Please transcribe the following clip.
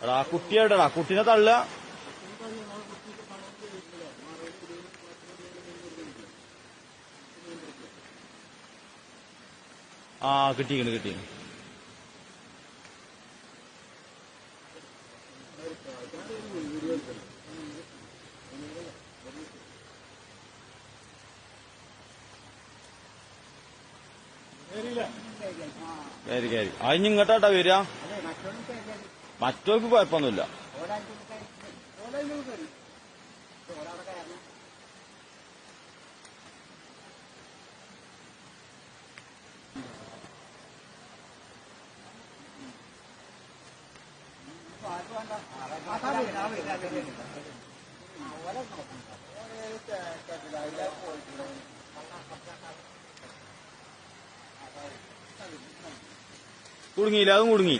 എടാ കുട്ടിയായിട്ടാ കുട്ടിനെ തള്ള ആ കിട്ടിക്കണ് കിട്ടി കയറി കയറി അതിന് ഇങ്ങോട്ടാട്ടാ വരിക. മറ്റോർക്ക് കുഴപ്പമൊന്നുമില്ല. കുടുങ്ങിയില്ല അതും കുടുങ്ങി.